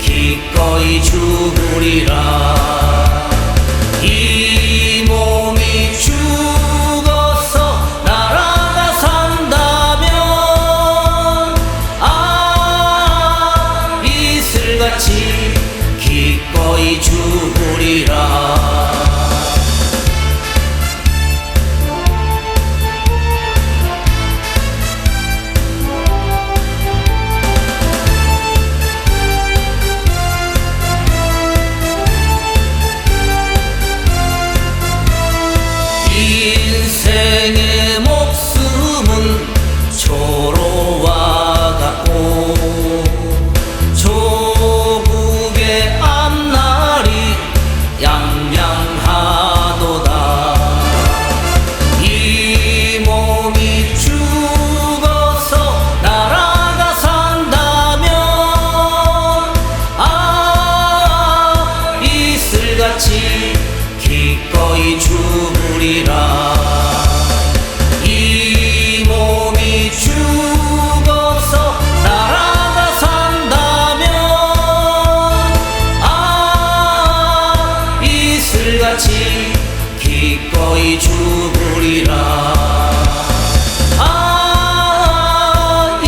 기꺼이 죽으리라. 너희 죽으리라. 이 몸이 죽어서 나라가 산다면 아 이슬같이 기꺼이 죽으리라. 아,